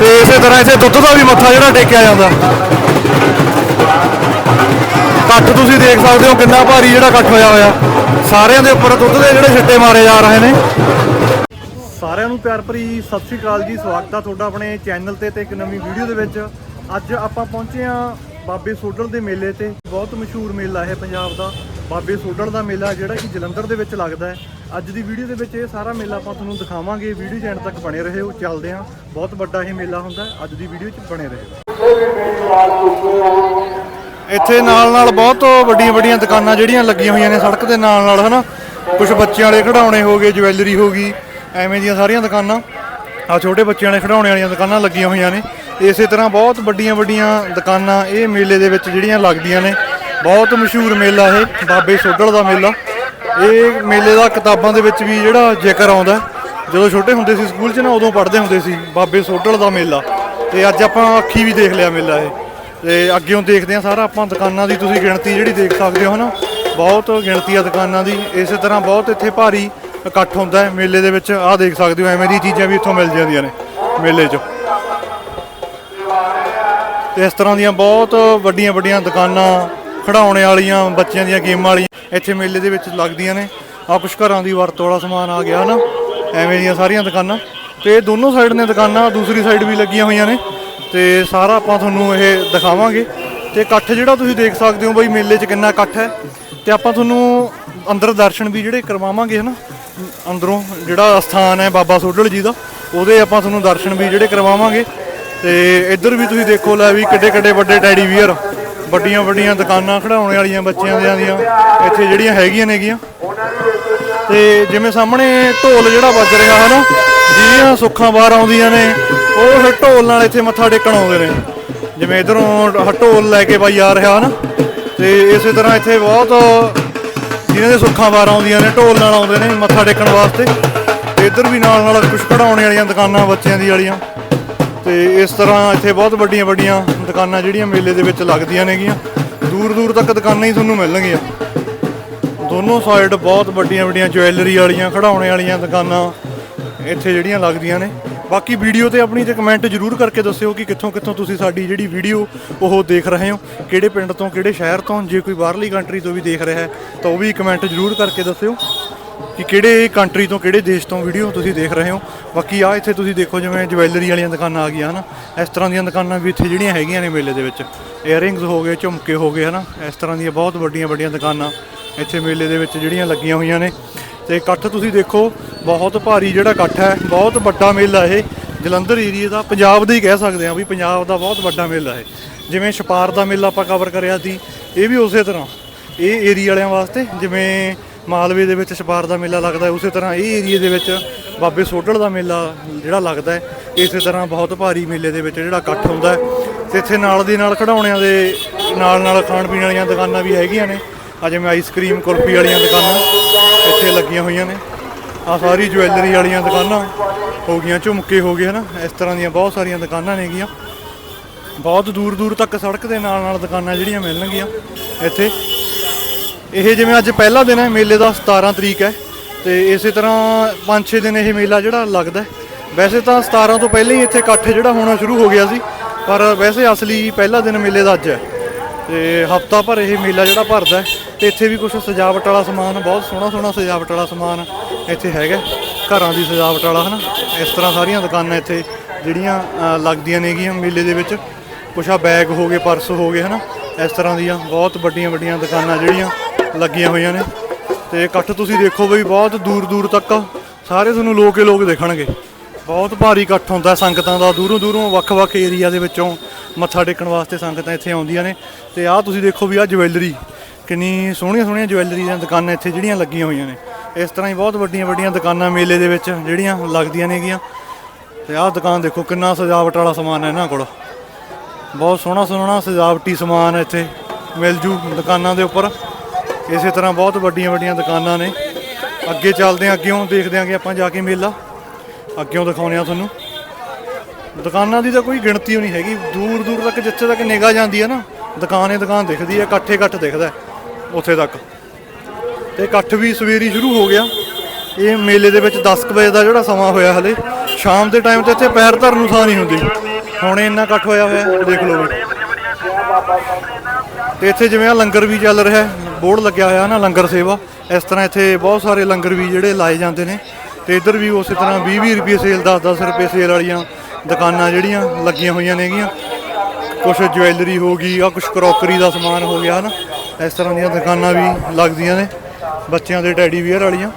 ਤੇ ਇਸੇ ਤਰ੍ਹਾਂ ਇੱਥੇ ਦੁੱਧ ਦਾ ਵੀ ਮੱਥਾ ਜਿਹੜਾ ਟੇਕਿਆ ਜਾਂਦਾ। ਇਕੱਠ ਤੁਸੀਂ ਦੇਖ ਸਕਦੇ ਹੋ ਕਿੰਨਾ ਭਾਰੀ ਜਿਹੜਾ ਇਕੱਠ ਹੋਇਆ ਹੋਇਆ। ਸਾਰਿਆਂ ਦੇ ਉੱਪਰ ਦੁੱਧ ਦੇ ਜਿਹੜੇ ਛਿੱਟੇ ਮਾਰੇ ਜਾ ਰਹੇ ਨੇ। ਸਾਰਿਆਂ ਨੂੰ ਪਿਆਰ ਭਰੀ ਸਤਿ ਸ਼੍ਰੀ ਅਕਾਲ ਜੀ, ਸਵਾਗਤ ਆ ਤੁਹਾਡਾ ਆਪਣੇ ਚੈਨਲ ਤੇ ਤੇ ਇੱਕ ਨਵੀਂ ਵੀਡੀਓ ਦੇ ਵਿੱਚ। ਅੱਜ ਆਪਾਂ ਪਹੁੰਚੇ ਆ ਬਾਬੇ ਸੋਡਲ ਦੇ ਮੇਲੇ ਤੇ। ਬਹੁਤ ਮਸ਼ਹੂਰ ਮੇਲਾ ਹੈ ਪੰਜਾਬ ਦਾ। ਬਾਬੇ ਸੋਡਲ ਦਾ ਮੇਲਾ ਜਿਹੜਾ ਕਿ ਜਲੰਧਰ ਦੇ ਵਿੱਚ ਲੱਗਦਾ ਹੈ। ਅੱਜ ਦੀ ਵੀਡੀਓ ਦੇ ਵਿੱਚ ਇਹ ਸਾਰਾ ਮੇਲਾ ਆਪਾਂ ਤੁਹਾਨੂੰ ਦਿਖਾਵਾਂਗੇ। ਵੀਡੀਓ ਚੈਨਲ ਤੱਕ ਬਣੇ ਰਹੋ, ਚੱਲਦੇ ਆ ਬਹੁਤ ਵੱਡਾ ਇਹ ਮੇਲਾ ਹੁੰਦਾ ਅੱਜ ਦੀ ਵੀਡੀਓ 'ਚ ਬਣੇ ਰਹੋ। ਇੱਥੇ ਨਾਲ ਨਾਲ ਬਹੁਤ ਵੱਡੀਆਂ ਵੱਡੀਆਂ ਦੁਕਾਨਾਂ ਜਿਹੜੀਆਂ ਲੱਗੀਆਂ ਹੋਈਆਂ ਨੇ ਸੜਕ ਦੇ ਨਾਲ ਨਾਲ ਹਨਾ? ਕੁਝ ਬੱਚਿਆਂ ਵਾਲੇ ਖਿਡੌਣੇ ਹੋ ਗਏ, ਜਵੈਲਰੀ ਹੋ ਗਈ, ਐਵੇਂ ਦੀਆਂ ਸਾਰੀਆਂ ਦੁਕਾਨਾਂ। ਆ ਛੋਟੇ ਬੱਚਿਆਂ ਵਾਲੇ ਖਿਡੌਣੇ ਵਾਲੀਆਂ ਦੁਕਾਨਾਂ ਲੱਗੀਆਂ ਹੋਈਆਂ ਨੇ। ਇਸੇ ਤਰ੍ਹਾਂ ਬਹੁਤ ਵੱਡੀਆਂ ਵੱਡੀਆਂ ਦੁਕਾਨਾਂ ਇਹ ਮੇਲੇ ਦੇ ਵਿੱਚ ਜਿਹੜੀਆਂ ਲੱਗਦੀਆਂ ਨੇ। ਬਹੁਤ ਮਸ਼ਹੂਰ ਮੇਲਾ ਇਹ, ਬਾਬੇ ਸੋਡਲ ਦਾ ਮੇਲਾ। ਇਹ ਮੇਲੇ ਦਾ ਕਿਤਾਬਾਂ ਦੇ ਵਿੱਚ ਵੀ ਜਿਹੜਾ ਜ਼ਿਕਰ ਆਉਂਦਾ ਜਦੋਂ ਛੋਟੇ ਹੁੰਦੇ ਸੀ ਸਕੂਲ 'ਚ ਨਾ, ਉਦੋਂ ਪੜ੍ਹਦੇ ਹੁੰਦੇ ਸੀ ਬਾਬੇ ਸੋਡਲ ਦਾ ਮੇਲਾ। ਤੇ ਅੱਜ ਆਪਾਂ ਅੱਖੀ ਵੀ ਦੇਖ ਲਿਆ ਮੇਲਾ ਇਹ। ਤੇ ਅੱਗੇੋਂ ਦੇਖਦੇ ਆ ਸਾਰਾ ਆਪਾਂ ਦੁਕਾਨਾਂ ਦੀ, ਤੁਸੀਂ ਗਿਣਤੀ ਜਿਹੜੀ ਦੇਖ ਸਕਦੇ ਹੋ ਹਨਾ ਬਹੁਤ ਗਿਣਤੀ ਆ ਦੁਕਾਨਾਂ ਦੀ। ਇਸੇ ਤਰ੍ਹਾਂ ਬਹੁਤ ਇੱਥੇ ਭਾਰੀ ਇਕੱਠ ਹੁੰਦਾ ਹੈ ਮੇਲੇ ਦੇ ਵਿੱਚ। ਆਹ ਦੇਖ ਸਕਦੇ ਹੋ, ਐਵੇਂ ਦੀ ਚੀਜ਼ਾਂ ਵੀ ਇੱਥੋਂ ਮਿਲ ਜਾਂਦੀਆਂ ਨੇ ਮੇਲੇ 'ਚ। ਤੇ ਇਸ ਤਰ੍ਹਾਂ ਦੀਆਂ ਬਹੁਤ ਵੱਡੀਆਂ ਵੱਡੀਆਂ ਦੁਕਾਨਾਂ ਖੜਾਉਣੇ ਵਾਲੀਆਂ, ਬੱਚਿਆਂ ਦੀਆਂ ਗੇਮਾਂ ਵਾਲੀਆਂ ਇੱਥੇ ਮੇਲੇ ਦੇ ਵਿੱਚ ਲੱਗਦੀਆਂ ਨੇ। ਆ ਕੁਛ ਘਰਾਂ ਦੀ ਵਰਤੋਂ ਵਾਲਾ ਸਮਾਨ ਆ ਗਿਆ ਹਨਾ ਐਵੇਂ ਦੀਆਂ ਸਾਰੀਆਂ ਦੁਕਾਨਾਂ। ਤੇ ਦੋਨੋਂ ਸਾਈਡ ਨੇ ਦੁਕਾਨਾਂ, ਦੂਸਰੀ ਸਾਈਡ ਵੀ ਲੱਗੀਆਂ ਹੋਈਆਂ ਨੇ। ਤੇ ਸਾਰਾ ਆਪਾਂ ਤੁਹਾਨੂੰ ਇਹ ਦਿਖਾਵਾਂਗੇ। ਤੇ ਇਕੱਠ ਜਿਹੜਾ ਤੁਸੀਂ ਦੇਖ ਸਕਦੇ ਹੋ ਬਈ, ਮੇਲੇ 'ਚ ਕਿੰਨਾ ਇਕੱਠ ਹੈ। ਤੇ ਆਪਾਂ ਤੁਹਾਨੂੰ ਅੰਦਰ ਦਰਸ਼ਨ ਵੀ ਜਿਹੜੇ ਕਰਵਾਵਾਂਗੇ, ਹਨਾ। ਅੰਦਰੋਂ ਜਿਹੜਾ ਸਥਾਨ ਹੈ ਬਾਬਾ ਸੋਢਲ ਜੀ ਦਾ, ਉਹਦੇ ਆਪਾਂ ਤੁਹਾਨੂੰ ਦਰਸ਼ਨ ਵੀ ਜਿਹੜੇ ਕਰਵਾਵਾਂਗੇ। ਤੇ ਇੱਧਰ ਵੀ ਤੁਸੀਂ ਦੇਖੋ, ਲੈ ਵੀ ਕਿੱਡੇ ਕਿੱਡੇ ਵੱਡੇ ਟੈਡੀ ਵੀਅਰ ਵੱਡੀਆਂ ਵੱਡੀਆਂ ਦੁਕਾਨਾਂ ਖੜਾਉਣ ਵਾਲੀਆਂ ਬੱਚਿਆਂ ਦੀਆਂ ਦੀਆਂ, ਇੱਥੇ ਜਿਹੜੀਆਂ ਹੈਗੀਆਂ ਨੇਗੀਆਂ। ਤੇ ਜਿਵੇਂ ਸਾਹਮਣੇ ਢੋਲ ਜਿਹੜਾ ਵੱਜ ਰਿਹਾ ਹੈ ਨਾ ਜਿਹੜੀਆਂ ਸੁੱਖਾਂ ਬਾਹਰ ਆਉਂਦੀਆਂ ਨੇ, ਉਹ ਫਿਰ ਢੋਲ ਨਾਲ ਇੱਥੇ ਮੱਥਾ ਟੇਕਣ ਆਉਂਦੇ ਨੇ। ਜਿਵੇਂ ਇਧਰੋਂ ਢੋਲ ਲੈ ਕੇ ਬਾਈ ਆ ਰਿਹਾ ਹੈ ਨਾ, ਤੇ ਇਸੇ ਤਰ੍ਹਾਂ ਇੱਥੇ ਬਹੁਤ ਜਿਨ੍ਹਾਂ ਦੇ ਸੁੱਖਾਂ ਬਾਹਰ ਆਉਂਦੀਆਂ ਨੇ, ਢੋਲ ਨਾਲ ਆਉਂਦੇ ਨੇ ਮੱਥਾ ਟੇਕਣ ਵਾਸਤੇ। ਤੇ ਇੱਧਰ ਵੀ ਨਾਲ ਨਾਲ ਕੁਝ ਕਢਾਉਣੇ ਵਾਲੀਆਂ ਦੁਕਾਨਾਂ ਬੱਚਿਆਂ ਦੀ ਵਾਲੀਆਂ। ਤੇ ਇਸ ਤਰ੍ਹਾਂ ਇੱਥੇ ਬਹੁਤ ਵੱਡੀਆਂ ਵੱਡੀਆਂ ਦੁਕਾਨਾਂ ਜਿਹੜੀਆਂ ਮੇਲੇ ਦੇ ਵਿੱਚ ਲੱਗਦੀਆਂ ਨੇਗੀਆਂ। ਦੂਰ ਦੂਰ ਤੱਕ ਦੁਕਾਨਾਂ ਹੀ ਤੁਹਾਨੂੰ ਮਿਲਣਗੀਆਂ। ਦੋਨੋਂ ਸਾਈਡ ਬਹੁਤ ਵੱਡੀਆਂ ਵੱਡੀਆਂ ਜੁਐਲਰੀ ਵਾਲੀਆਂ ਖੜਾਉਣੇ ਵਾਲੀਆਂ ਦੁਕਾਨਾਂ ਇੱਥੇ ਜਿਹੜੀਆਂ ਲੱਗਦੀਆਂ ਨੇ। ਬਾਕੀ ਵੀਡੀਓ ਤੇ ਆਪਣੀ ਤੇ ਕਮੈਂਟ ਜਰੂਰ ਕਰਕੇ ਦੱਸਿਓ ਕਿ ਕਿੱਥੋਂ ਕਿੱਥੋਂ ਤੁਸੀਂ ਸਾਡੀ ਜਿਹੜੀ ਵੀਡੀਓ ਉਹ ਦੇਖ ਰਹੇ ਹੋ, ਕਿਹੜੇ ਪਿੰਡ ਤੋਂ, ਕਿਹੜੇ ਸ਼ਹਿਰ ਤੋਂ, ਜੇ ਕੋਈ ਬਾਹਰਲੀ ਕੰਟਰੀ ਤੋਂ ਵੀ ਦੇਖ ਰਿਹਾ ਹੈ, ਤਾਂ ਉਹ ਵੀ ਕਮੈਂਟ ਜਰੂਰ ਕਰਕੇ ਦੱਸਿਓ। ਕਿ ਕਿਹੜੇ ਕੰਟਰੀ ਤੋਂ, ਕਿਹੜੇ ਦੇਸ਼ ਤੋਂ ਵੀਡੀਓ ਤੁਸੀਂ ਦੇਖ ਰਹੇ ਹੋ। ਬਾਕੀ ਆ ਇੱਥੇ ਤੁਸੀਂ ਦੇਖੋ ਜਿਵੇਂ ਜਵੈਲਰੀ ਵਾਲੀਆਂ ਦੁਕਾਨਾਂ ਆ ਗਈਆਂ, ਹਨਾ। ਇਸ ਤਰ੍ਹਾਂ ਦੀਆਂ ਦੁਕਾਨਾਂ ਵੀ ਇੱਥੇ ਜਿਹੜੀਆਂ ਹੈਗੀਆਂ ਨੇ ਮੇਲੇ ਦੇ ਵਿੱਚ। ਏਅਰਿੰਗਸ ਹੋ ਗਏ, ਝੁਮਕੇ ਹੋ ਗਏ, ਹਨਾ। ਇਸ ਤਰ੍ਹਾਂ ਦੀਆਂ ਬਹੁਤ ਵੱਡੀਆਂ ਵੱਡੀਆਂ ਦੁਕਾਨਾਂ ਇੱਥੇ ਮੇਲੇ ਦੇ ਵਿੱਚ ਜਿਹੜੀਆਂ ਲੱਗੀਆਂ ਹੋਈਆਂ ਨੇ। ਤੇ ਇਕੱਠ ਤੁਸੀਂ ਦੇਖੋ, ਬਹੁਤ ਭਾਰੀ ਜਿਹੜਾ ਇਕੱਠ ਹੈ, ਬਹੁਤ ਵੱਡਾ ਮੇਲਾ ਇਹ। ਜਲੰਧਰ ਏਰੀਆ ਦਾ ਪੰਜਾਬ ਦਾ ਹੀ ਕਹਿ ਸਕਦੇ ਹਾਂ ਵੀ ਪੰਜਾਬ ਦਾ ਬਹੁਤ ਵੱਡਾ ਮੇਲਾ ਹੈ। ਜਿਵੇਂ ਛਪਾਰ ਦਾ ਮੇਲਾ ਆਪਾਂ ਕਵਰ ਕਰਿਆ ਸੀ, ਇਹ ਵੀ ਉਸੇ ਤਰ੍ਹਾਂ। ਇਹ ਏਰੀਆ ਵਾਲਿਆਂ ਵਾਸਤੇ, ਜਿਵੇਂ ਮਾਲਵੇ ਦੇ ਵਿੱਚ ਛਪਾਰ ਦਾ ਮੇਲਾ ਲੱਗਦਾ ਉਸੇ ਤਰ੍ਹਾਂ ਇਹ ਏਰੀਆ ਦੇ ਵਿੱਚ ਬਾਬੇ ਸੋਢਲ ਦਾ ਮੇਲਾ ਜਿਹੜਾ ਲੱਗਦਾ ਹੈ, ਇਸੇ ਤਰ੍ਹਾਂ ਬਹੁਤ ਭਾਰੀ ਮੇਲੇ ਦੇ ਵਿੱਚ ਜਿਹੜਾ ਇਕੱਠ ਹੁੰਦਾ ਹੈ। ਤੇ ਇੱਥੇ ਨਾਲ ਦੀ ਨਾਲ ਖਿਡੌਣਿਆਂ ਦੇ ਨਾਲ ਨਾਲ ਖਾਣ ਪੀਣ ਵਾਲੀਆਂ ਦੁਕਾਨਾਂ ਵੀ ਹੈਗੀਆਂ ਨੇ। ਆ ਜਿਵੇਂ ਆਈਸਕ੍ਰੀਮ ਕੁਲਫੀ ਵਾਲੀਆਂ ਦੁਕਾਨਾਂ ਇੱਥੇ ਲੱਗੀਆਂ ਹੋਈਆਂ ਨੇ। ਆ ਸਾਰੀ ਜੁਐਲਰੀ ਵਾਲੀਆਂ ਦੁਕਾਨਾਂ ਹੋ ਗਈਆਂ, ਝੁਮਕੇ ਹੋ ਗਏ, ਹਨਾ? ਇਸ ਤਰ੍ਹਾਂ ਦੀਆਂ ਬਹੁਤ ਸਾਰੀਆਂ ਦੁਕਾਨਾਂ ਨੇਗੀਆਂ ਬਹੁਤ ਦੂਰ ਦੂਰ ਤੱਕ ਸੜਕ ਦੇ ਨਾਲ ਨਾਲ ਦੁਕਾਨਾਂ ਜਿਹੜੀਆਂ ਮਿਲਣਗੀਆਂ ਇੱਥੇ। ਇਹ ਜਿਵੇਂ ਅੱਜ ਪਹਿਲਾ ਦਿਨ ਹੈ, ਮੇਲੇ ਦਾ 17 ਤਰੀਕ ਹੈ ਤੇ ਇਸੇ ਤਰ੍ਹਾਂ 5-6 ਦਿਨ ਇਹ ਮੇਲਾ ਜਿਹੜਾ ਲੱਗਦਾ ਵੈਸੇ ਤਾਂ 17 ਤੋਂ ਪਹਿਲਾਂ ਹੀ ਇੱਥੇ ਇਕੱਠ ਜਿਹੜਾ ਹੋਣਾ ਸ਼ੁਰੂ ਹੋ ਗਿਆ ਸੀ, ਪਰ ਵੈਸੇ ਅਸਲੀ ਪਹਿਲਾ ਦਿਨ ਮੇਲੇ ਦਾ ਅੱਜ ਹੈ। ਤੇ ਹਫਤਾ ਭਰ ਇਹ ਮੇਲਾ ਜਿਹੜਾ ਭਰਦਾ ਹੈ, ਤੇ ਇੱਥੇ ਵੀ ਕੁਝ ਸਜਾਵਟ ਵਾਲਾ ਸਮਾਨ, ਬਹੁਤ ਸੋਹਣਾ ਸੋਹਣਾ ਸਜਾਵਟ ਵਾਲਾ ਸਮਾਨ ਇੱਥੇ ਹੈਗਾ ਘਰਾਂ ਦੀ ਸਜਾਵਟ ਵਾਲਾ, ਹਨਾ? ਇਸ ਤਰ੍ਹਾਂ ਸਾਰੀਆਂ ਦੁਕਾਨਾਂ ਇੱਥੇ ਜਿਹੜੀਆਂ ਲੱਗਦੀਆਂ ਨੇਗੀਆਂ ਮੇਲੇ ਦੇ ਵਿੱਚ। ਕੁਛ ਆ ਬੈਗ ਹੋ ਗਏ, ਪਰਸ ਹੋ ਗਏ, ਹਨਾ? ਇਸ ਤਰ੍ਹਾਂ ਦੀਆਂ ਬਹੁਤ ਵੱਡੀਆਂ ਵੱਡੀਆਂ ਦੁਕਾਨਾਂ ਜਿਹੜੀਆਂ ਲੱਗੀਆਂ ਹੋਈਆਂ ਨੇ। ਤੇ ਇਕੱਠ ਤੁਸੀਂ ਦੇਖੋ ਬਈ, ਬਹੁਤ ਦੂਰ ਦੂਰ ਤੱਕ ਸਾਰੇ ਤੁਹਾਨੂੰ ਲੋਕ ਹੀ ਲੋਕ ਦੇਖਣਗੇ। ਬਹੁਤ ਭਾਰੀ ਇਕੱਠ ਹੁੰਦਾ ਸੰਗਤਾਂ ਦਾ। ਦੂਰੋਂ ਦੂਰੋਂ ਵੱਖ-ਵੱਖ ਏਰੀਆ ਦੇ ਵਿੱਚੋਂ ਮੱਥਾ ਟੇਕਣ ਵਾਸਤੇ ਸੰਗਤਾਂ ਇੱਥੇ ਆਉਂਦੀਆਂ ਨੇ। ਤੇ ਆਹ ਤੁਸੀਂ ਦੇਖੋ ਵੀ ਆਹ ਜਵੈਲਰੀ, ਕਿੰਨੀ ਸੋਹਣੀਆਂ ਸੋਹਣੀਆਂ ਜਵੈਲਰੀ ਦੀਆਂ ਦੁਕਾਨਾਂ ਇੱਥੇ ਜਿਹੜੀਆਂ ਲੱਗੀਆਂ ਹੋਈਆਂ ਨੇ। ਇਸ ਤਰ੍ਹਾਂ ਹੀ ਬਹੁਤ ਵੱਡੀਆਂ ਵੱਡੀਆਂ ਦੁਕਾਨਾਂ ਮੇਲੇ ਦੇ ਵਿੱਚ ਜਿਹੜੀਆਂ ਲੱਗਦੀਆਂ ਨੇਗੀਆਂ। ਤੇ ਆਹ ਦੁਕਾਨ ਦੇਖੋ, ਕਿੰਨਾ ਸਜਾਵਟ ਵਾਲਾ ਸਮਾਨ ਹੈ ਇਹਨਾਂ ਕੋਲ। ਬਹੁਤ ਸੋਹਣਾ ਸੋਹਣਾ ਸਜਾਵਟੀ ਸਮਾਨ ਇੱਥੇ। ਮਿਲ ਜੂ ਦੁਕਾਨਾਂ ਦੇ ਉੱਪਰ। ਇਸੇ ਤਰ੍ਹਾਂ ਬਹੁਤ ਵੱਡੀਆਂ ਵੱਡੀਆਂ ਦੁਕਾਨਾਂ ਨੇ। ਅੱਗੇ ਚੱਲਦੇ ਆਂ ਅੱਗੇੋਂ ਦੇਖਦੇ ਆਂਗੇ ਆਪਾਂ ਜਾ ਕੇ ਮੇਲਾ। ਅੱਗੇੋਂ ਦਿਖਾਉਂਦੇ ਆ ਤੁਹਾਨੂੰ। ਦੁਕਾਨਾਂ ਦੀ ਤਾਂ ਕੋਈ ਗਿਣਤੀ ਓ ਨਹੀਂ ਹੈਗੀ। ਦੂਰ ਦੂਰ ਤੱਕ, ਜਿੱਥੇ ਤੱਕ ਨਿਗਾਹ ਜਾਂਦੀ ਹੈ ਨਾ, ਦੁਕਾਨੇ ਦੁਕਾਨ ਦਿਖਦੀ ਹੈ, ਇਕੱਠੇ ਇਕੱਠ ਦਿਖਦਾ ਉੱਥੇ ਤੱਕ। ਤੇ ਇਕੱਠ ਵੀ ਸਵੇਰੀ ਸ਼ੁਰੂ ਹੋ ਗਿਆ। ਇਹ ਮੇਲੇ ਦੇ ਵਿੱਚ 10 ਕੁ ਵਜੇ ਦਾ ਜਿਹੜਾ ਸਮਾਂ ਹੋਇਆ ਹਲੇ, ਸ਼ਾਮ ਦੇ ਟਾਈਮ ਤੇ ਇੱਥੇ ਪੈਰ ਧਰਨ ਨੂੰ ਥਾਂ ਨਹੀਂ ਹੁੰਦੀ। ਹੁਣੇ ਇੰਨਾ ਇਕੱਠ ਹੋਇਆ ਹੋਇਆ, ਦੇਖ ਲਓ ਵੀ। ਤੇ ਇੱਥੇ ਜਿਵੇਂ ਆ ਲੰਗਰ ਵੀ ਚੱਲ ਰਿਹਾ ਬੋਰਡ ਲੱਗਿਆ ਹੋਇਆ ਨਾ ਲੰਗਰ ਸੇਵਾ, ਇਸ ਤਰ੍ਹਾਂ ਇੱਥੇ ਬਹੁਤ ਸਾਰੇ ਲੰਗਰ ਵੀ ਜਿਹੜੇ ਲਾਏ ਜਾਂਦੇ ਨੇ ਤੇ ਇੱਧਰ ਵੀ ਉਸੇ ਤਰ੍ਹਾਂ 20 20 ਰੁਪਏ ਸੇਲ 10 10 ਰੁਪਏ ਸੇਲ ਵਾਲੀਆਂ ਦੁਕਾਨਾਂ ਜਿਹੜੀਆਂ ਲੱਗੀਆਂ ਹੋਈਆਂ ਨੇਗੀਆਂ ਕੁਝ ਜੁਐਲਰੀ ਹੋ ਗਈ, ਆ ਕੁਝ ਕਰੋਕਰੀ ਦਾ ਸਮਾਨ ਹੋ ਗਿਆ ਹਨਾ, ਇਸ ਤਰ੍ਹਾਂ ਦੀਆਂ ਦੁਕਾਨਾਂ ਵੀ ਲੱਗਦੀਆਂ ਨੇ, ਬੱਚਿਆਂ ਦੇ ਟੈਡੀ ਵੀਅਰ ਵਾਲੀਆਂ।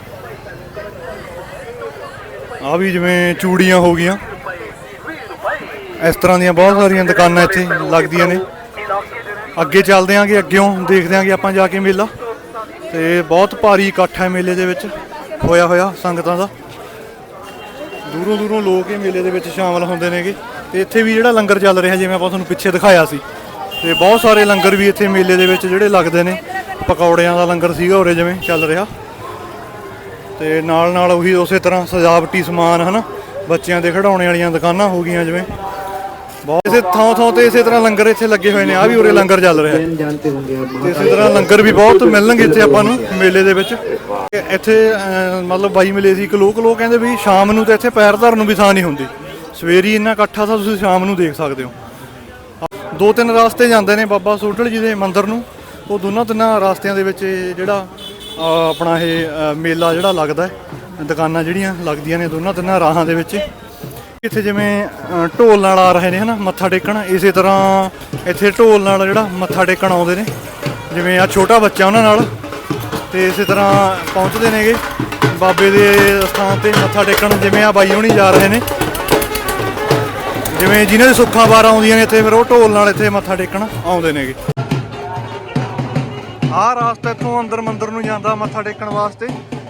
ਆ ਵੀ ਜਿਵੇਂ ਚੂੜੀਆਂ ਹੋ ਗਈਆਂ। ਇਸ ਤਰ੍ਹਾਂ ਦੀਆਂ ਬਹੁਤ ਸਾਰੀਆਂ ਦੁਕਾਨਾਂ ਇੱਥੇ ਲੱਗਦੀਆਂ ਨੇ। ਅੱਗੇ ਚੱਲਦੇ ਆਂਗੇ ਅੱਗਿਓਂ ਦੇਖਦੇ ਆਂਗੇ ਆਪਾਂ ਜਾ ਕੇ ਮੇਲਾ। ਤੇ ਬਹੁਤ ਭਾਰੀ ਇਕੱਠ ਹੈ ਮੇਲੇ ਦੇ ਵਿੱਚ, ਹੋਇਆ ਹੋਇਆ ਸੰਗਤਾਂ ਦਾ। ਦੂਰੋਂ ਦੂਰੋਂ ਲੋਕ ਇਹ ਮੇਲੇ ਦੇ ਵਿੱਚ ਸ਼ਾਮਲ ਹੁੰਦੇ ਨੇਗੇ ਤੇ ਇੱਥੇ ਵੀ ਜਿਹੜਾ ਲੰਗਰ ਚੱਲ ਰਿਹਾ, ਜਿਵੇਂ ਆਪਾਂ ਤੁਹਾਨੂੰ ਪਿੱਛੇ ਦਿਖਾਇਆ ਸੀ। ਤੇ ਬਹੁਤ ਸਾਰੇ ਲੰਗਰ ਵੀ ਇੱਥੇ ਮੇਲੇ ਦੇ ਵਿੱਚ ਜਿਹੜੇ ਲੱਗਦੇ ਨੇ। ਪਕੌੜਿਆਂ ਦਾ ਲੰਗਰ ਸੀਗਾ ਉਰੇ ਜਿਵੇਂ ਚੱਲ ਰਿਹਾ। ਤੇ ਨਾਲ ਨਾਲ ਉਹੀ ਉਸੇ ਤਰ੍ਹਾਂ ਸਜਾਵਟੀ ਸਮਾਨ, ਹਨਾ? ਬੱਚਿਆਂ ਦੇ ਖਿਡੌਣੇ ਵਾਲੀਆਂ ਦੁਕਾਨਾਂ ਹੋ ਗਈਆਂ ਜਿਵੇਂ। ਬਹੁਤ ਇਸੇ ਥਾਂ ਥਾਂ ਤੇ ਇਸੇ ਤਰ੍ਹਾਂ ਲੰਗਰ ਇੱਥੇ ਲੱਗੇ ਹੋਏ ਨੇ ਆ ਵੀ ਉਰੇ ਲੰਗਰ ਚੱਲ ਰਿਹਾ। ਹੈ ਇਸੇ ਤਰ੍ਹਾਂ ਲੰਗਰ ਵੀ ਬਹੁਤ ਮਿਲਣਗੇ ਇੱਥੇ ਆਪਾਂ ਨੂੰ, ਮੇਲੇ ਦੇ ਵਿੱਚ। ਇੱਥੇ ਮਤਲਬ ਬਾਈ ਮਿਲੇ ਸੀ ਇੱਕ ਲੋਕ ਲੋਕ ਕਹਿੰਦੇ ਵੀ ਸ਼ਾਮ ਨੂੰ ਤਾਂ ਇੱਥੇ ਪੈਰ ਧਰਨ ਨੂੰ ਵੀ ਥਾਂ ਨਹੀਂ ਹੁੰਦੀ। ਸਵੇਰੀ ਇੰਨਾ ਇਕੱਠਾ ਤਾਂ ਤੁਸੀਂ ਸ਼ਾਮ ਨੂੰ ਦੇਖ ਸਕਦੇ ਹੋ। ਦੋ ਤਿੰਨ ਰਸਤੇ ਜਾਂਦੇ ਨੇ ਬਾਬਾ ਸੋਢਲ ਜੀ ਦੇ ਮੰਦਰ ਨੂੰ। ਉਹ ਦੋਨਾਂ ਤਿੰਨਾਂ ਰਾਸਤਿਆਂ ਦੇ ਵਿੱਚ ਜਿਹੜਾ ਆਪਣਾ ਇਹ ਮੇਲਾ ਜਿਹੜਾ ਲੱਗਦਾ ਦੁਕਾਨਾਂ ਜਿਹੜੀਆਂ ਲੱਗਦੀਆਂ ਨੇ ਦੋਨਾਂ ਤਿੰਨਾਂ ਰਾਹਾਂ ਦੇ ਵਿੱਚ। ਇੱਥੇ ਜਿਵੇਂ ਢੋਲ ਨਾਲ ਆ ਰਹੇ ਨੇ, ਹਨਾ, ਮੱਥਾ ਟੇਕਣ। ਇਸੇ ਤਰ੍ਹਾਂ ਇੱਥੇ ਢੋਲ ਨਾਲ ਜਿਹੜਾ ਮੱਥਾ ਟੇਕਣ ਆਉਂਦੇ ਨੇ। ਜਿਵੇਂ ਆ ਛੋਟਾ ਬੱਚਾ ਉਹਨਾਂ ਨਾਲ। ਤੇ ਇਸੇ ਤਰ੍ਹਾਂ ਪਹੁੰਚਦੇ ਨੇਗੇ। ਬਾਬੇ ਦੇ ਸਥਾਨ ਤੇ ਮੱਥਾ ਟੇਕਣ ਜਿਵੇਂ ਆ ਬਾਈ ਹੁਣੀ ਜਾ ਰਹੇ ਨੇ। ਜਿਵੇਂ ਜਿਨ੍ਹਾਂ ਦੇ ਸੁੱਖਾਂ ਬਾਰਾਂ ਆਉਂਦੀਆਂ ਨੇ ਇੱਥੇ, ਫਿਰ ਉਹ ਢੋਲ ਨਾਲ ਇੱਥੇ ਮੱਥਾ ਟੇਕਣ ਆਉਂਦੇ ਨੇਗੇ। ਆਹ ਰਾਸਤਾ ਇੱਥੋਂ ਅੰਦਰ ਮੰਦਰ ਨੂੰ ਜਾਂਦਾ ਮੱਥਾ ਟੇਕਣ ਵਾਸਤੇ।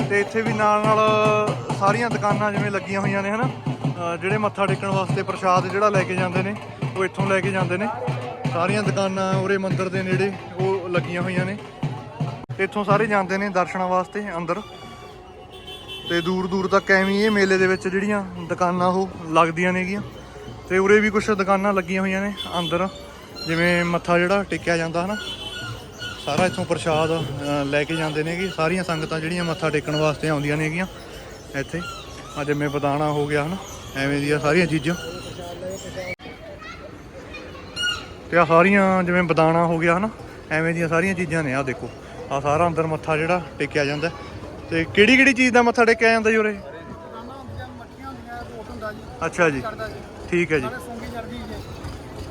ਤੇ ਇੱਥੇ ਵੀ ਨਾਲ ਨਾਲ ਸਾਰੀਆਂ ਦੁਕਾਨਾਂ ਜਿਵੇਂ ਲੱਗੀਆਂ ਹੋਈਆਂ ਨੇ, ਹਨਾ। ਜਿਹੜੇ ਮੱਥਾ ਟੇਕਣ ਵਾਸਤੇ ਪ੍ਰਸ਼ਾਦ ਜਿਹੜਾ ਲੈ ਕੇ ਜਾਂਦੇ ਨੇ, ਉਹ ਇੱਥੋਂ ਲੈ ਕੇ ਜਾਂਦੇ ਨੇ। ਸਾਰੀਆਂ ਦੁਕਾਨਾਂ ਉਰੇ ਮੰਦਿਰ ਦੇ ਨੇੜੇ ਉਹ ਲੱਗੀਆਂ ਹੋਈਆਂ ਨੇ। ਇੱਥੋਂ ਸਾਰੇ ਜਾਂਦੇ ਨੇ ਦਰਸ਼ਨਾਂ ਵਾਸਤੇ ਅੰਦਰ। ਤੇ ਦੂਰ ਦੂਰ ਤੱਕ ਐਵੇਂ ਇਹ ਮੇਲੇ ਦੇ ਵਿੱਚ ਜਿਹੜੀਆਂ ਦੁਕਾਨਾਂ ਉਹ ਲੱਗਦੀਆਂ ਨੇਗੀਆਂ। ਤੇ ਉਰੇ ਵੀ ਕੁਝ ਦੁਕਾਨਾਂ ਲੱਗੀਆਂ ਹੋਈਆਂ ਨੇ ਅੰਦਰ। ਜਿਵੇਂ ਮੱਥਾ ਜਿਹੜਾ ਟੇਕਿਆ ਜਾਂਦਾ ਹਨਾ। ਸਾਰਾ ਇੱਥੋਂ ਪ੍ਰਸ਼ਾਦ ਲੈ ਕੇ ਜਾਂਦੇ ਨੇਗੇ। ਸਾਰੀਆਂ ਸੰਗਤਾਂ ਜਿਹੜੀਆਂ ਮੱਥਾ ਟੇਕਣ ਵਾਸਤੇ ਆਉਂਦੀਆਂ ਨੇਗੀਆਂ ਇੱਥੇ। ਆ ਜਿਵੇਂ ਬਦਾਣਾ ਹੋ ਗਿਆ ਹਨਾ। ਐਵੇਂ ਦੀਆਂ ਸਾਰੀਆਂ ਚੀਜ਼ਾਂ। ਤੇ ਆ ਸਾਰੀਆਂ ਜਿਵੇਂ ਬਦਾਣਾ ਹੋ ਗਿਆ ਹਨਾ ਐਵੇਂ ਦੀਆਂ ਸਾਰੀਆਂ ਚੀਜ਼ਾਂ ਨੇ ਆ ਦੇਖੋ। ਆ ਸਾਰਾ ਅੰਦਰ ਮੱਥਾ ਜਿਹੜਾ ਟੇਕਿਆ ਜਾਂਦਾ। ਤੇ ਕਿਹੜੀ ਕਿਹੜੀ ਚੀਜ਼ ਦਾ ਮੱਥਾ ਟੇਕਿਆ ਜਾਂਦਾ ਜੀ ਉਰੇ? ਅੱਛਾ ਜੀ। ਠੀਕ ਹੈ ਜੀ।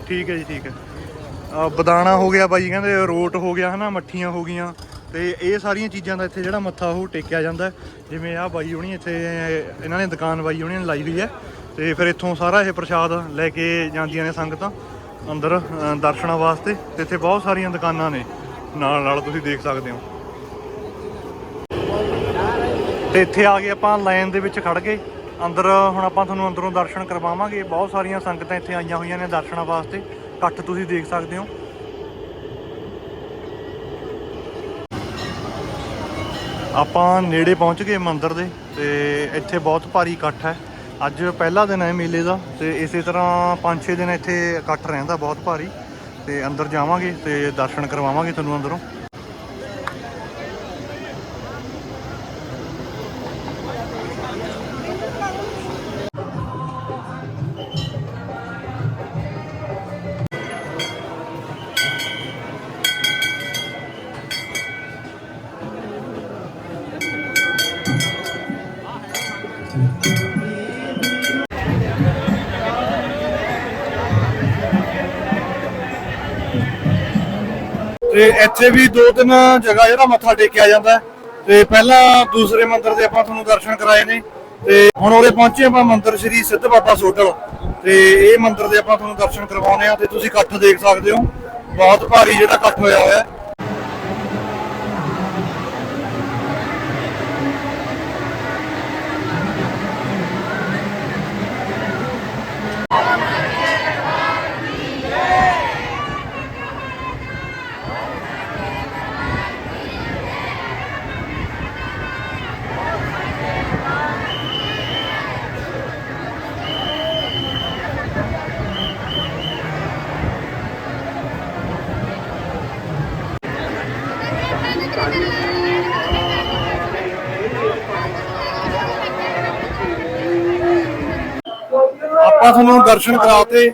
ਠੀਕ ਹੈ ਜੀ ਠੀਕ ਹੈ। ਆ ਬਦਾਣਾ ਹੋ ਗਿਆ ਬਾਈ ਕਹਿੰਦੇ ਰੋਟ ਹੋ ਗਿਆ ਹਨਾ ਮੱਠੀਆਂ ਹੋ ਗਈਆਂ। ਤੇ ਇਹ ਸਾਰੀਆਂ ਚੀਜ਼ਾਂ ਦਾ ਇੱਥੇ ਜਿਹੜਾ ਮੱਥਾ ਉਹ ਟੇਕਿਆ ਜਾਂਦਾ ਜਿਵੇਂ ਆ ਬਾਈ ਹੁਣੀ ਇੱਥੇ, ਇਹਨਾਂ ਨੇ ਦੁਕਾਨ ਬਾਈ ਹੁਣੀ ਨੇ ਲਾਈ ਹੋਈ ਹੈ। ਤੇ ਫਿਰ ਇੱਥੋਂ ਸਾਰਾ ਇਹ ਪ੍ਰਸ਼ਾਦ ਲੈ ਕੇ ਜਾਂਦੀਆਂ ਨੇ ਸੰਗਤਾਂ ਅੰਦਰ ਦਰਸ਼ਨਾਂ ਵਾਸਤੇ। ਤੇ ਇੱਥੇ ਬਹੁਤ ਸਾਰੀਆਂ ਦੁਕਾਨਾਂ ਨੇ। ਨਾਲ ਨਾਲ ਤੁਸੀਂ ਦੇਖ ਸਕਦੇ ਹੋ। ਤੇ ਇੱਥੇ ਆ ਕੇ ਆਪਾਂ ਲਾਈਨ ਦੇ ਵਿੱਚ ਖੜ ਗਏ। ਅੰਦਰ ਹੁਣ ਆਪਾਂ ਤੁਹਾਨੂੰ ਅੰਦਰੋਂ ਦਰਸ਼ਨ ਕਰਵਾਵਾਂਗੇ। ਬਹੁਤ ਸਾਰੀਆਂ ਸੰਗਤਾਂ ਇੱਥੇ ਆਈਆਂ ਹੋਈਆਂ ਨੇ ਦਰਸ਼ਨਾਂ ਵਾਸਤੇ। ਇਕੱਠ ਤੁਸੀਂ ਦੇਖ ਸਕਦੇ ਹੋ। ਆਪਾਂ ਨੇੜੇ ਪਹੁੰਚ ਗਏ ਮੰਦਿਰ ਦੇ ਤੇ ਇੱਥੇ ਬਹੁਤ ਭਾਰੀ ਇਕੱਠ ਹੈ। ਅੱਜ ਪਹਿਲਾ ਦਿਨ ਹੈ ਮੇਲੇ ਦਾ ਤੇ ਇਸੇ ਤਰ੍ਹਾਂ 5-6 ਦਿਨ ਇੱਥੇ ਇਕੱਠ ਰਹਿੰਦਾ ਬਹੁਤ ਭਾਰੀ ਤੇ ਅੰਦਰ ਜਾਵਾਂਗੇ ਤੇ ਦਰਸ਼ਨ ਕਰਵਾਵਾਂਗੇ ਤੁਹਾਨੂੰ ਅੰਦਰੋਂ। ਤੇ ਇੱਥੇ ਵੀ ਦੋ ਤਿੰਨ ਜਗ੍ਹਾ ਜਿਹੜਾ ਮੱਥਾ ਟੇਕਿਆ ਜਾਂਦਾ ਹੈ। ਤੇ ਪਹਿਲਾਂ ਦੂਸਰੇ ਮੰਦਿਰ ਦੇ ਆਪਾਂ ਤੁਹਾਨੂੰ ਦਰਸ਼ਨ ਕਰਾਏ ਨੇ। ਤੇ ਹੁਣ ਉਰੇ ਪਹੁੰਚੇ ਆਪਾਂ ਮੰਦਿਰ ਸ੍ਰੀ ਸਿੱਧ ਬਾਬਾ ਸੋਟਲ ਤੇ ਇਹ ਮੰਦਿਰ ਦੇ ਆਪਾਂ ਤੁਹਾਨੂੰ ਦਰਸ਼ਨ ਕਰਵਾਉਣੇ ਆ ਤੇ ਤੁਸੀਂ ਇਕੱਠ ਦੇਖ ਸਕਦੇ ਹੋ। ਬਹੁਤ ਭਾਰੀ ਜਿਹੜਾ ਇਕੱਠ ਹੋਇਆ ਹੋਇਆ ਹੈ। ਆਪਾਂ ਤੁਹਾਨੂੰ ਦਰਸ਼ਨ ਕਰਾਤੇ,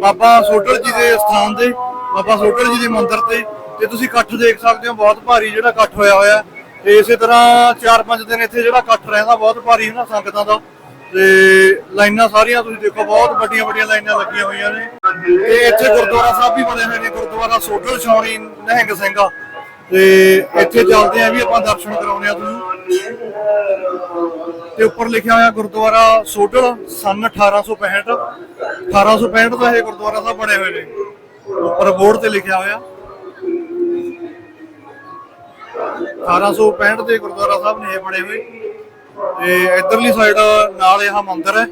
ਬਾਬਾ ਸੋਢਲ ਜੀ ਦੇ ਸਥਾਨ ਤੇ, ਬਾਬਾ ਸੋਢਲ ਜੀ ਦੇ ਮੰਦਿਰ ਤੇ ਤੇ ਤੁਸੀਂ ਇਕੱਠ ਦੇਖ ਸਕਦੇ ਹੋ, ਬਹੁਤ ਭਾਰੀ ਜਿਹੜਾ ਇਕੱਠ ਹੋਇਆ ਹੋਇਆ। ਤੇ ਇਸੇ ਤਰ੍ਹਾਂ 4-5 ਦਿਨ ਇੱਥੇ ਜਿਹੜਾ ਇਕੱਠ ਰਹਿੰਦਾ, ਬਹੁਤ ਭਾਰੀ ਨਾ ਸੰਗਤਾਂ ਦਾ। ਤੇ ਲਾਈਨਾਂ ਸਾਰੀਆਂ ਤੁਸੀਂ ਦੇਖੋ, ਬਹੁਤ ਵੱਡੀਆਂ ਵੱਡੀਆਂ ਲਾਈਨਾਂ ਲੱਗੀਆਂ ਹੋਈਆਂ ਨੇ। ਤੇ ਇੱਥੇ ਗੁਰਦੁਆਰਾ ਸਾਹਿਬ ਵੀ ਬਣੇ ਹੋਏ ਨੇ, ਗੁਰਦੁਆਰਾ ਸੋਢਲ ਛਾਉਣੀ, ਨਿਹੰਗ ਸਿੰਘਾ। ਤੇ ਇੱਥੇ ਚੱਲਦੇ ਆ ਵੀ ਆਪਾਂ ਦਰਸ਼ਨ ਕਰਾਉਂਦੇ ਆ ਤੁਹਾਨੂੰ। ਤੇ ਉੱਪਰ ਲਿਖਿਆ ਹੋਇਆ ਗੁਰਦੁਆਰਾ ਸੋਢਲ, ਸਨ 1865 1865 ਦਾ ਇਹ ਗੁਰਦੁਆਰਾ ਸਾਹਿਬ ਬਣੇ ਹੋਏ ਨੇ। ਉੱਪਰ ਬੋਰਡ ਤੇ ਲਿਖਿਆ ਹੋਇਆ। 1865 ਦੇ ਗੁਰਦੁਆਰਾ ਸਾਹਿਬ ਨੇ ਇਹ ਬਣੇ ਹੋਏ। ਤੇ ਇਧਰਲੀ ਸਾਈਡ ਨਾਲ ਇਹ ਮੰਦਿਰ ਹੈ।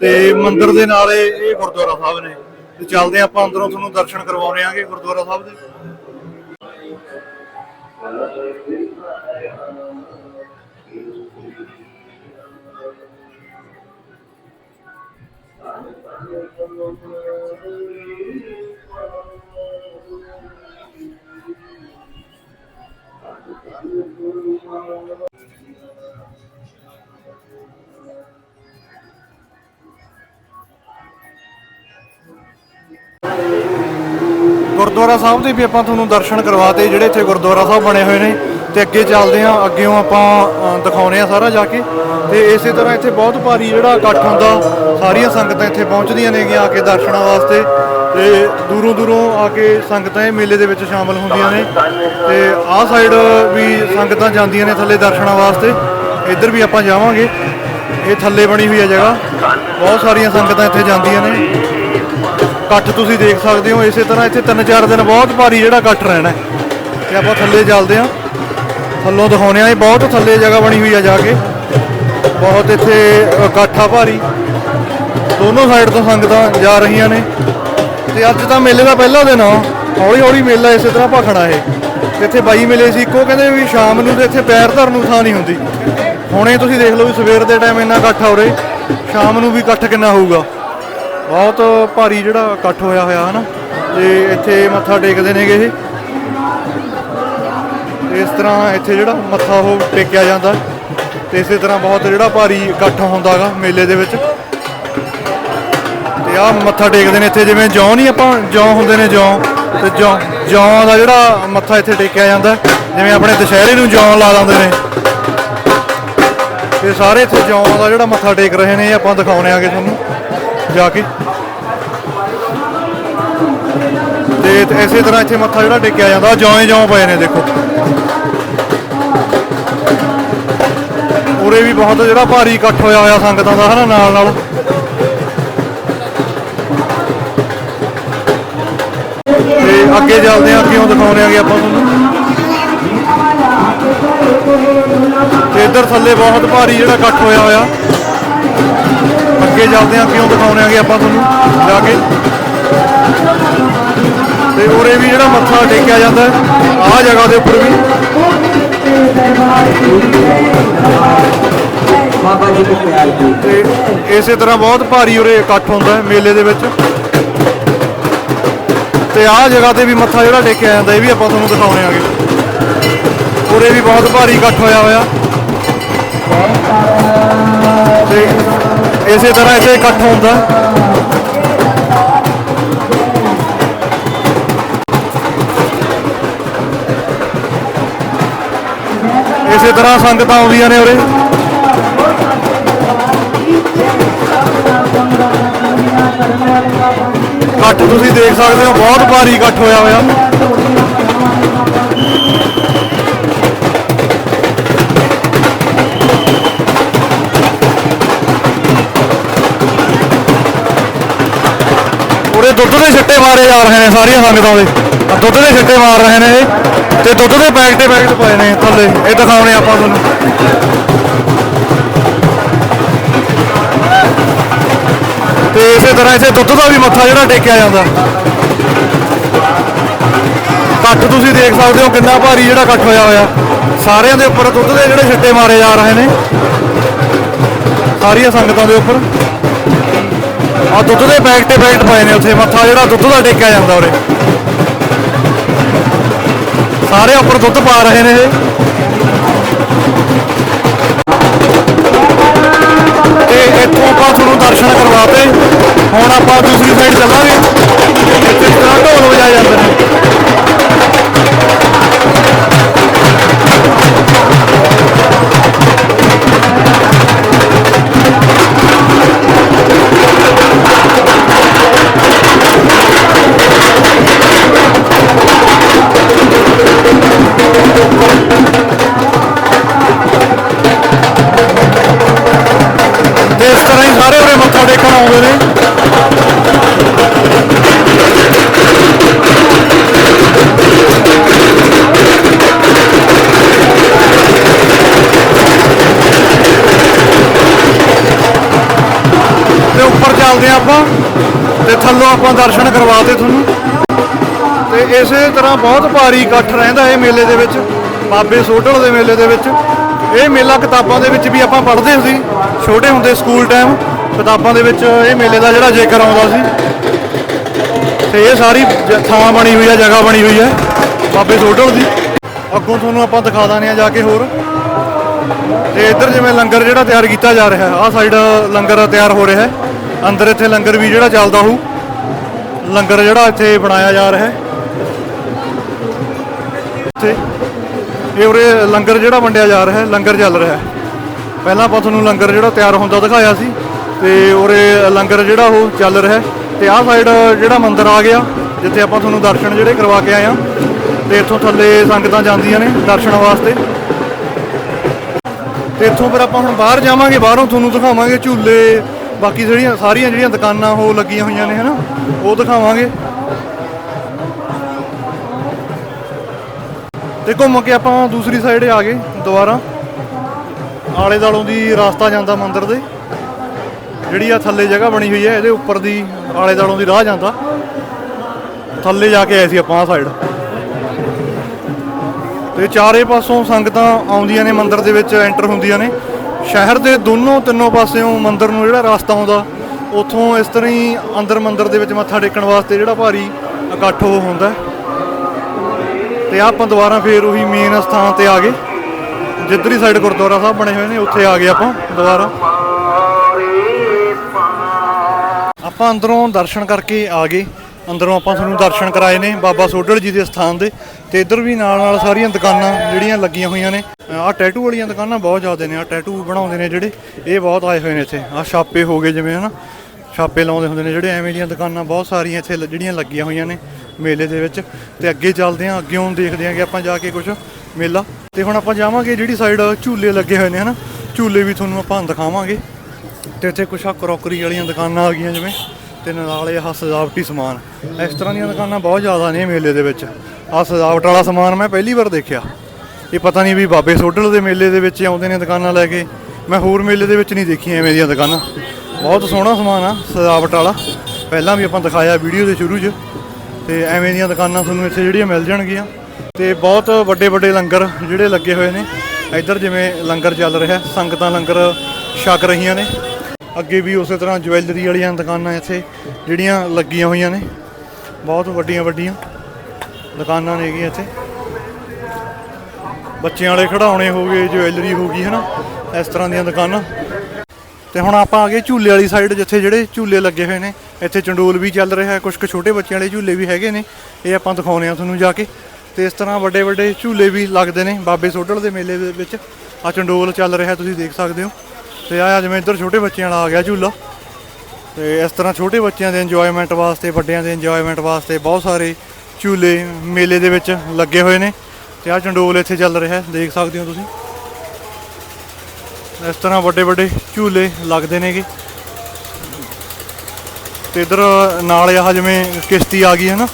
ਤੇ ਮੰਦਿਰ ਦੇ ਨਾਲ ਇਹ ਇਹ ਗੁਰਦੁਆਰਾ ਸਾਹਿਬ ਨੇ। ਤੇ ਚੱਲਦੇ ਆਪਾਂ ਅੰਦਰੋਂ ਤੁਹਾਨੂੰ ਦਰਸ਼ਨ ਕਰਵਾਉਣੇ ਆਂਗੇ ਗੁਰਦੁਆਰਾ ਸਾਹਿਬ ਦੇ। Thank you. ਗੁਰਦੁਆਰਾ ਸਾਹਿਬ ਦੇ ਵੀ ਆਪਾਂ ਤੁਹਾਨੂੰ ਦਰਸ਼ਨ ਕਰਵਾਤੇ ਜਿਹੜੇ ਇੱਥੇ ਗੁਰਦੁਆਰਾ ਸਾਹਿਬ ਬਣੇ ਹੋਏ ਨੇ ਤੇ ਅੱਗੇ ਚੱਲਦੇ ਆਂ ਅੱਗੇੋਂ ਆਪਾਂ ਅ, ਦਿਖਾਉਣੇ ਆ ਸਾਰਾ ਜਾ ਕੇ। ਤੇ ਇਸੇ ਤਰ੍ਹਾਂ ਇੱਥੇ ਬਹੁਤ ਭਾਰੀ ਜਿਹੜਾ ਇਕੱਠ ਹੁੰਦਾ ਸਾਰੀਆਂ ਸੰਗਤਾਂ ਇੱਥੇ ਪਹੁੰਚਦੀਆਂ ਨੇਗੀਆਂ ਆ ਕੇ ਦਰਸ਼ਨਾਂ ਵਾਸਤੇ। ਤੇ ਦੂਰੋਂ ਦੂਰੋਂ ਆ ਕੇ ਸੰਗਤਾਂ ਇਹ ਮੇਲੇ ਦੇ ਵਿੱਚ ਸ਼ਾਮਲ ਹੁੰਦੀਆਂ ਨੇ। ਤੇ ਆਹ ਸਾਈਡ ਵੀ ਸੰਗਤਾਂ ਜਾਂਦੀਆਂ ਨੇ ਥੱਲੇ ਦਰਸ਼ਨਾਂ ਵਾਸਤੇ। ਇੱਧਰ ਵੀ ਆਪਾਂ ਜਾਵਾਂਗੇ। ਇਹ ਥੱਲੇ ਬਣੀ ਹੋਈ ਹੈ ਜਗ੍ਹਾ। ਬਹੁਤ ਸਾਰੀਆਂ ਸੰਗਤਾਂ ਇੱਥੇ ਜਾਂਦੀਆਂ ਨੇ। ਇਕੱਠ ਤੁਸੀਂ ਦੇਖ ਸਕਦੇ ਹੋ, ਇਸੇ ਤਰ੍ਹਾਂ ਇੱਥੇ 3-4 ਦਿਨ ਬਹੁਤ ਭਾਰੀ ਜਿਹੜਾ ਇਕੱਠ ਰਹਿਣਾ ਹੈ। ਤੇ ਆਪਾਂ ਥੱਲੇ ਚੱਲਦੇ ਹਾਂ। ਥੱਲੋਂ ਦਿਖਾਉਣੇ ਆ ਇਹ ਬਹੁਤ ਥੱਲੇ ਜਗ੍ਹਾ ਬਣੀ ਹੋਈ ਆ ਜਾ ਕੇ। ਬਹੁਤ ਇੱਥੇ ਇਕੱਠਾ ਭਾਰੀ। ਦੋਨੋਂ ਸਾਈਡ ਤੋਂ ਸੰਗਤਾਂ ਜਾ ਰਹੀਆਂ ਨੇ। ਤੇ ਅੱਜ ਤਾਂ ਮੇਲੇ ਦਾ ਪਹਿਲਾ ਦਿਨ ਆ। ਹੌਲੀ ਹੌਲੀ ਮੇਲਾ ਇਸੇ ਤਰ੍ਹਾਂ ਭਖਣਾ ਇਹ। ਇੱਥੇ ਬਾਈ ਮਿਲੇ ਸੀ। ਇੱਕੋ ਕਹਿੰਦੇ ਵੀ ਸ਼ਾਮ ਨੂੰ ਤੇ ਇੱਥੇ ਪੈਰ ਧਰਨ ਨੂੰ ਥਾਂ ਨਹੀਂ ਹੁੰਦੀ। ਹੁਣੇ ਤੁਸੀਂ ਦੇਖ ਲਓ ਵੀ ਸਵੇਰ ਦੇ ਟਾਈਮ ਇੰਨਾ ਇਕੱਠ ਹੋ ਰਿਹਾ ਸ਼ਾਮ ਨੂੰ ਵੀ ਇਕੱਠ ਕਿੰਨਾ ਹੋਊਗਾ। ਬਹੁਤ ਭਾਰੀ ਜਿਹੜਾ ਇਕੱਠ ਹੋਇਆ ਹੋਇਆ ਹਨਾ, ਤੇ ਇੱਥੇ ਮੱਥਾ ਟੇਕਦੇ ਨੇਗੇ ਇਹ। ਇਸ ਤਰ੍ਹਾਂ ਇੱਥੇ ਜਿਹੜਾ ਮੱਥਾ ਉਹ ਟੇਕਿਆ ਜਾਂਦਾ। ਤੇ ਇਸੇ ਤਰ੍ਹਾਂ ਬਹੁਤ ਜਿਹੜਾ ਭਾਰੀ ਇਕੱਠ ਹੁੰਦਾਗਾ ਮੇਲੇ ਦੇ ਵਿੱਚ। ਤੇ ਆਹ ਮੱਥਾ ਟੇਕਦੇ ਨੇ ਇੱਥੇ, ਜਿਵੇਂ ਜੌਂ ਨਹੀਂ ਆਪਾਂ, ਜੌਂ ਹੁੰਦੇ ਨੇ ਜੌਂ, ਤੇ ਜੌਂ ਜੌਂ ਦਾ ਜਿਹੜਾ ਮੱਥਾ ਇੱਥੇ ਟੇਕਿਆ ਜਾਂਦਾ। ਜਿਵੇਂ ਆਪਣੇ ਦੁਸ਼ਹਿਰੇ ਨੂੰ ਜੌਂ ਲਾ ਦਿੰਦੇ ਨੇ। ਤੇ ਸਾਰੇ ਇੱਥੇ ਜੌਂ ਦਾ ਜਿਹੜਾ ਮੱਥਾ ਟੇਕ ਰਹੇ ਨੇ ਆਪਾਂ ਦਿਖਾਉਣੇ ਆਗੇ ਤੁਹਾਨੂੰ। ਜਾ ਕੇ। ਤੇ ਤੇ ਇਸੇ ਤਰ੍ਹਾਂ ਇੱਥੇ ਮੱਥਾ ਜਿਹੜਾ ਟੇਕਿਆ ਜਾਂਦਾ ਜੌਂ ਜੌਂ ਪਏ ਨੇ, ਦੇਖੋ। ਉਰੇ ਵੀ ਬਹੁਤ ਜਿਹੜਾ ਭਾਰੀ ਇਕੱਠ ਹੋਇਆ ਹੋਇਆ ਸੰਗਤਾਂ ਦਾ, ਹਨਾ, ਨਾਲ ਨਾਲ। ਤੇ ਅੱਗੇ ਚੱਲਦੇ ਆ ਕਿਉਂ ਦਿਖਾਉਣੇ ਆਗੇ ਆਪਾਂ ਤੁਹਾਨੂੰ। ਤੇ ਇੱਧਰ ਥੱਲੇ ਬਹੁਤ ਭਾਰੀ ਜਿਹੜਾ ਇਕੱਠ ਹੋਇਆ ਹੋਇਆ। ਅੱਗੇ ਚੱਲਦੇ ਆ ਕਿਉਂ ਦਿਖਾਉਣੇ ਆਗੇ ਆਪਾਂ ਤੁਹਾਨੂੰ ਜਾ ਕੇ। ਤੇ ਉਰੇ ਵੀ ਜਿਹੜਾ ਮੱਥਾ ਟੇਕਿਆ ਜਾਂਦਾ ਆਹ ਜਗ੍ਹਾ ਦੇ ਉੱਪਰ ਵੀ। ਬਾਬਾ ਜੀ ਦੇ ਪਿਆਰ ਦੀ। ਤੇ ਇਸੇ ਤਰ੍ਹਾਂ ਬਹੁਤ ਭਾਰੀ ਉਰੇ ਇਕੱਠ ਹੁੰਦਾ ਮੇਲੇ ਦੇ ਵਿੱਚ। ਤੇ ਆਹ ਜਗ੍ਹਾ ਤੇ ਵੀ ਮੱਥਾ ਜਿਹੜਾ ਟੇਕਿਆ ਜਾਂਦਾ ਇਹ ਵੀ ਆਪਾਂ ਤੁਹਾਨੂੰ ਦਿਖਾਉਣੇ ਆਗੇ ਉਰੇ ਵੀ ਬਹੁਤ ਭਾਰੀ ਇਕੱਠ ਹੋਇਆ ਹੋਇਆ। ਤੇ ਇਸੇ ਤਰ੍ਹਾਂ ਇੱਥੇ ਇਕੱਠ ਹੁੰਦਾ ਇਸੇ ਤਰ੍ਹਾਂ ਸੰਗਤਾਂ ਆਉਂਦੀਆਂ ਨੇ ਉਰੇ। ਇਕੱਠ ਤੁਸੀਂ ਦੇਖ ਸਕਦੇ ਹੋ, ਬਹੁਤ ਭਾਰੀ ਇਕੱਠ ਹੋਇਆ ਹੋਇਆ। ਦੁੱਧ ਦੇ ਛੱਟੇ ਮਾਰੇ ਜਾ ਰਹੇ ਨੇ ਸਾਰੀਆਂ ਸੰਗਤਾਂ ਦੇ। ਆਹ ਦੁੱਧ ਦੇ ਛੱਟੇ ਮਾਰ ਰਹੇ ਨੇ ਇਹ। ਤੇ ਦੁੱਧ ਦੇ ਪੈਕਟੇ ਪੈਕਟ ਪਏ ਨੇ ਥੱਲੇ। ਇਹ ਦਿਖਾਉਣੇ ਆਪਾਂ ਤੁਹਾਨੂੰ ਤੇ ਇਸੇ ਤਰ੍ਹਾਂ ਇੱਥੇ ਦੁੱਧ ਦਾ ਵੀ ਮੱਥਾ ਜਿਹੜਾ ਟੇਕਿਆ ਜਾਂਦਾ। ਇਕੱਠ ਤੁਸੀਂ ਦੇਖ ਸਕਦੇ ਹੋ ਕਿੰਨਾ ਭਾਰੀ ਜਿਹੜਾ ਇਕੱਠ ਹੋਇਆ ਹੋਇਆ। ਸਾਰਿਆਂ ਦੇ ਉੱਪਰ ਦੁੱਧ ਦੇ ਜਿਹੜੇ ਛੱਟੇ ਮਾਰੇ ਜਾ ਰਹੇ ਨੇ। ਸਾਰੀਆਂ ਸੰਗਤਾਂ ਦੇ ਉੱਪਰ। ਆ ਦੁੱਧ ਦੇ ਪੈਕਟੇ ਪੈਕਟ ਪਏ ਨੇ ਉੱਥੇ, ਮੱਥਾ ਜਿਹੜਾ ਦੁੱਧ ਦਾ ਟੇਕਿਆ ਜਾਂਦਾ ਉਰੇ। ਸਾਰੇ ਉੱਪਰ ਦੁੱਧ ਪਾ ਰਹੇ ਨੇ ਇਹ। ਤੇ ਇੱਥੋਂ ਆਪਾਂ ਤੁਹਾਨੂੰ ਦਰਸ਼ਨ ਕਰਵਾਤੇ। ਹੁਣ ਆਪਾਂ ਦੂਸਰੀ ਸਾਈਡ ਚੱਲਾਂਗੇ। ਇੱਥੇ ਢੋਲ ਵਜਾਏ ਜਾਂਦੇ ਨੇ। ਆਪਾਂ ਦਰਸ਼ਨ ਕਰਵਾਤੇ ਤੁਹਾਨੂੰ। ਤੇ ਇਸੇ ਤਰ੍ਹਾਂ ਬਹੁਤ ਭਾਰੀ ਇਕੱਠ ਰਹਿੰਦਾ ਇਹ ਮੇਲੇ ਦੇ ਵਿੱਚ, ਬਾਬੇ ਸੋਢਲ ਦੇ ਮੇਲੇ ਦੇ ਵਿੱਚ। ਇਹ ਮੇਲਾ ਕਿਤਾਬਾਂ ਦੇ ਵਿੱਚ ਵੀ ਆਪਾਂ ਪੜ੍ਹਦੇ ਸੀ, ਛੋਟੇ ਹੁੰਦੇ ਸਕੂਲ ਟਾਈਮ ਕਿਤਾਬਾਂ ਦੇ ਵਿੱਚ ਇਹ ਮੇਲੇ ਦਾ ਜਿਹੜਾ ਜ਼ਿਕਰ ਆਉਂਦਾ ਸੀ। ਤੇ ਇਹ ਸਾਰੀ ਜ- ਥਾਂ ਬਣੀ ਹੋਈ ਹੈ, ਜਗ੍ਹਾ ਬਣੀ ਹੋਈ ਹੈ, ਬਾਬੇ ਸੋਢਲ ਦੀ। ਅੱਗੋਂ ਤੁਹਾਨੂੰ ਆਪਾਂ ਦਿਖਾ ਦਾਂਗੇ ਆ ਜਾ ਕੇ ਹੋਰ। ਤੇ ਇੱਧਰ ਜਿਵੇਂ ਲੰਗਰ ਜਿਹੜਾ ਤਿਆਰ ਕੀਤਾ ਜਾ ਰਿਹਾ, ਆਹ ਸਾਈਡ ਲੰਗਰ ਤਿਆਰ ਹੋ ਰਿਹਾ ਹੈ। ਅੰਦਰ ਇੱਥੇ ਲੰਗਰ ਵੀ ਜਿਹੜਾ ਚੱਲਦਾ ਹੋਊ। ਲੰਗਰ ਜਿਹੜਾ ਇੱਥੇ ਬਣਾਇਆ ਜਾ ਰਿਹਾ ਹੈ। ਇੱਥੇ ਇਹ ਉਰੇ ਲੰਗਰ ਜਿਹੜਾ ਵੰਡਿਆ ਜਾ ਰਿਹਾ ਹੈ, ਲੰਗਰ ਚੱਲ ਰਿਹਾ ਹੈ। ਪਹਿਲਾਂ ਆਪਾਂ ਤੁਹਾਨੂੰ ਲੰਗਰ ਜਿਹੜਾ ਤਿਆਰ ਹੁੰਦਾ ਦਿਖਾਇਆ ਸੀ ਤੇ ਉਰੇ ਲੰਗਰ ਜਿਹੜਾ ਉਹ ਚੱਲ ਰਿਹਾ ਹੈ ਤੇ ਆਹ ਸਾਈਡ ਜਿਹੜਾ ਮੰਦਿਰ ਆ ਗਿਆ, ਜਿੱਥੇ ਆਪਾਂ ਤੁਹਾਨੂੰ ਦਰਸ਼ਨ ਜਿਹੜੇ ਕਰਵਾ ਕੇ ਆਏ ਆ ਤੇ ਇੱਥੋਂ ਥੱਲੇ ਸੰਗਤਾਂ ਜਾਂਦੀਆਂ ਨੇ ਦਰਸ਼ਨ ਵਾਸਤੇ। ਤੇ ਇੱਥੋਂ ਫਿਰ ਆਪਾਂ ਹੁਣ ਬਾਹਰ ਜਾਵਾਂਗੇ, ਬਾਹਰੋਂ ਤੁਹਾਨੂੰ ਦਿਖਾਵਾਂਗੇ ਝੂਲੇ ਬਾਕੀ ਜਿਹੜੀਆਂ ਸਾਰੀਆਂ ਜਿਹੜੀਆਂ ਦੁਕਾਨਾਂ ਉਹ ਲੱਗੀਆਂ ਹੋਈਆਂ ਨੇ, ਹਨਾ? ਉਹ ਦਿਖਾਵਾਂਗੇ। ਤੇ ਘੁੰਮ ਕੇ ਆਪਾਂ ਦੂਸਰੀ ਸਾਈਡ ਆ ਗਏ ਦੁਬਾਰਾ। ਆਲੇ ਦਾਲੋਂ ਦੀ ਰਸਤਾ ਜਾਂਦਾ ਮੰਦਿਰ ਦੇ। ਜਿਹੜੀ ਆ ਥੱਲੇ ਜਗ੍ਹਾ ਬਣੀ ਹੋਈ ਹੈ ਇਹਦੇ ਉੱਪਰ ਦੀ ਆਲੇ ਦਾਲੋਂ ਦੀ ਰਾਹ ਜਾਂਦਾ। ਥੱਲੇ ਜਾ ਕੇ ਆਏ ਸੀ ਆਪਾਂ ਆ ਸਾਈਡ ਤੇ ਚਾਰੇ ਪਾਸੋਂ ਸੰਗਤਾਂ ਆਉਂਦੀਆਂ ਨੇ ਮੰਦਿਰ ਦੇ ਵਿੱਚ ਐਂਟਰ ਹੁੰਦੀਆਂ ਨੇ। ਸ਼ਹਿਰ ਦੇ ਦੋਨੋਂ ਤਿੰਨੋਂ ਪਾਸਿਓਂ ਮੰਦਿਰ ਨੂੰ ਜਿਹੜਾ ਰਸਤਾ ਆਉਂਦਾ, ਉੱਥੋਂ ਇਸ ਤਰ੍ਹਾਂ ਹੀ ਅੰਦਰ ਮੰਦਿਰ ਦੇ ਵਿੱਚ ਮੱਥਾ ਟੇਕਣ ਵਾਸਤੇ ਜਿਹੜਾ ਭਾਰੀ ਇਕੱਠ ਉਹ ਹੁੰਦਾ। ਹੈ। ਤੇ ਆਪਾਂ ਦੁਬਾਰਾ ਫੇਰ ਉਹੀ ਮੇਨ ਸਥਾਨ ਤੇ ਆ ਗਏ। ਜਿੱਧਰੀ ਸਾਈਡ ਗੁਰਦੁਆਰਾ ਸਾਹਿਬ ਬਣੇ ਹੋਏ ਨੇ, ਉੱਥੇ ਆ ਗਏ ਆਪਾਂ ਦੁਬਾਰਾ। ਆਪਾਂ ਅੰਦਰੋਂ ਦਰਸ਼ਨ ਕਰਕੇ ਆ ਗਏ। ਅੰਦਰੋਂ ਆਪਾਂ ਤੁਹਾਨੂੰ ਦਰਸ਼ਨ ਕਰਾਏ ਨੇ ਬਾਬਾ ਸੋਢਲ ਜੀ ਦੇ ਸਥਾਨ ਦੇ ਤੇ ਇੱਧਰ ਵੀ ਨਾਲ ਨਾਲ ਸਾਰੀਆਂ ਦੁਕਾਨਾਂ ਜਿਹੜੀਆਂ ਲੱਗੀਆਂ ਹੋਈਆਂ ਨੇ। ਆਹ ਟੈਟੂ ਵਾਲੀਆਂ ਦੁਕਾਨਾਂ ਬਹੁਤ ਜ਼ਿਆਦਾ ਨੇ, ਆਹ ਟੈਟੂ ਬਣਾਉਂਦੇ ਨੇ ਜਿਹੜੇ, ਇਹ ਬਹੁਤ ਆਏ ਹੋਏ ਨੇ ਇੱਥੇ। ਆਹ ਛਾਪੇ ਹੋ ਗਏ ਜਿਵੇਂ ਹਨਾ, ਛਾਪੇ ਲਾਉਂਦੇ ਹੁੰਦੇ ਨੇ ਜਿਹੜੇ, ਐਵੇਂ ਦੀਆਂ ਦੁਕਾਨਾਂ ਬਹੁਤ ਸਾਰੀਆਂ ਇੱਥੇ ਲ- ਜਿਹੜੀਆਂ ਲੱਗੀਆਂ ਹੋਈਆਂ ਨੇ ਮੇਲੇ ਦੇ ਵਿੱਚ। ਤੇ ਅੱਗੇ ਚੱਲਦੇ ਆਂ ਹੁਣ ਦੇਖਦੇ ਆਂ ਕਿ ਆਪਾਂ ਜਾ ਕੇ ਕੁਝ ਮੇਲਾ। ਤੇ ਹੁਣ ਆਪਾਂ ਜਾਵਾਂਗੇ ਜਿਹੜੀ ਸਾਈਡ ਝੂਲੇ ਲੱਗੇ ਹੋਏ ਨੇ ਹਨਾ, ਝੂਲੇ ਵੀ ਤੁਹਾਨੂੰ ਆਪਾਂ ਦਿਖਾਵਾਂਗੇ। ਤੇ ਇੱਥੇ ਕੁਛ ਆ ਕਰੋਕਰੀ ਵਾਲੀਆਂ ਦੁਕਾਨਾਂ ਆ ਗਈਆਂ ਜਿਵੇਂ। ਤੇ ਨਾਲ ਇਹ ਆਹ ਸਜਾਵਟੀ ਸਮਾਨ। ਇਸ ਤਰ੍ਹਾਂ ਦੀਆਂ ਦੁਕਾਨਾਂ ਬਹੁਤ ਜ਼ਿਆਦਾ ਨੇ ਮੇਲੇ ਦੇ ਵਿੱਚ। ਆਹ ਸਜਾਵਟ ਵਾਲਾ ਸਮਾਨ ਮੈਂ ਪਹਿਲੀ ਵਾਰ ਦੇਖਿਆ। ਇਹ ਪਤਾ ਨਹੀਂ ਵੀ ਬਾਬੇ ਸੋਢਲ ਦੇ ਮੇਲੇ ਦੇ ਵਿੱਚ ਆਉਂਦੇ ਨੇ ਦੁਕਾਨਾਂ ਲੈ ਕੇ। ਮੈਂ ਹੋਰ ਮੇਲੇ ਦੇ ਵਿੱਚ ਨਹੀਂ ਦੇਖੀਆਂ ਐਵੇਂ ਦੀਆਂ ਦੁਕਾਨਾਂ। ਬਹੁਤ ਸੋਹਣਾ ਸਮਾਨ ਆ, ਸਜਾਵਟ ਵਾਲਾ। ਪਹਿਲਾਂ ਵੀ ਆਪਾਂ ਦਿਖਾਇਆ ਵੀਡੀਓ ਦੇ ਸ਼ੁਰੂ 'ਚ। ਤੇ ਐਵੇਂ ਦੀਆਂ ਦੁਕਾਨਾਂ ਤੁਹਾਨੂੰ ਇੱਥੇ ਜਿਹੜੀਆਂ ਮਿਲ ਜਾਣਗੀਆਂ। ਤੇ ਬਹੁਤ ਵੱਡੇ ਵੱਡੇ ਲੰਗਰ ਜਿਹੜੇ ਲੱਗੇ ਹੋਏ ਨੇ। ਇੱਧਰ ਜਿਵੇਂ ਲੰਗਰ ਚੱਲ ਰਿਹਾ, ਸੰਗਤਾਂ ਲੰਗਰ ਛਕ ਰਹੀਆਂ ਨੇ। ਅੱਗੇ ਵੀ ਉਸੇ ਤਰ੍ਹਾਂ ਜਵੈਲਰੀ ਵਾਲੀਆਂ ਦੁਕਾਨਾਂ ਇੱਥੇ ਜਿਹੜੀਆਂ ਲੱਗੀਆਂ ਹੋਈਆਂ ਨੇ। ਬਹੁਤ ਵੱਡੀਆਂ ਵੱਡੀਆਂ ਦੁਕਾਨਾਂ ਨੇਗੀਆਂ ਇੱਥੇ। ਬੱਚਿਆਂ ਵਾਲੇ ਖਿਡੌਣੇ ਹੋ ਗਏ, ਜਵੈਲਰੀ ਹੋ ਗਈ, ਹਨਾ? ਇਸ ਤਰ੍ਹਾਂ ਦੀਆਂ ਦੁਕਾਨਾਂ। ਤੇ ਹੁਣ ਆਪਾਂ ਆ ਗਏ ਝੂਲੇ ਵਾਲੀ ਸਾਈਡ ਜਿੱਥੇ ਜਿਹੜੇ ਝੂਲੇ ਲੱਗੇ ਹੋਏ ਨੇ, ਇੱਥੇ ਚੰਡੋਲ ਵੀ ਚੱਲ ਰਿਹਾ ਹੈ ਕੁਝ ਕੁ ਛੋਟੇ ਬੱਚਿਆਂ ਵਾਲੇ ਝੂਲੇ ਵੀ ਹੈਗੇ ਨੇ। ਇਹ ਆਪਾਂ ਦਿਖਾਉਣੇ ਆ ਤੁਹਾਨੂੰ ਜਾ ਕੇ। ਤੇ ਇਸ ਤਰ੍ਹਾਂ ਵੱਡੇ ਵੱਡੇ ਝੂਲੇ ਵੀ ਲੱਗਦੇ ਨੇ ਬਾਬੇ ਸੋਢਲ ਦੇ ਮੇਲੇ ਦੇ ਵਿੱਚ। ਆ ਚੰਡੋਲ ਚੱਲ ਰਿਹਾ, ਤੁਸੀਂ ਦੇਖ ਸਕਦੇ ਹੋ। ਤੇ ਆ ਜਿਵੇਂ ਇੱਧਰ ਛੋਟੇ ਬੱਚਿਆਂ ਵਾਲਾ ਆ ਗਿਆ ਝੂਲਾ। ਤੇ ਇਸ ਤਰ੍ਹਾਂ ਛੋਟੇ ਬੱਚਿਆਂ ਦੇ ਇੰਜੋਇਮੈਂਟ ਵਾਸਤੇ, ਵੱਡਿਆਂ ਦੇ ਇੰਜੋਇਮੈਂਟ ਵਾਸਤੇ ਬਹੁਤ ਸਾਰੇ ਝੂਲੇ ਮੇਲੇ ਦੇ ਵਿੱਚ ਲੱਗੇ ਹੋਏ ਨੇ। ਤੇ ਆ ਚੰਡੋਲ ਇੱਥੇ ਚੱਲ ਰਿਹਾ, ਦੇਖ ਸਕਦੇ ਹੋ ਤੁਸੀਂ। ਇਸ ਤਰ੍ਹਾਂ ਵੱਡੇ ਵੱਡੇ ਝੂਲੇ ਲੱਗਦੇ ਨੇਗੇ। ਤੇ ਇਧਰ ਨਾਲ ਆਹ ਜਿਵੇਂ ਕਿਸ਼ਤੀ ਆ ਗਈ ਹੈ ਨਾ,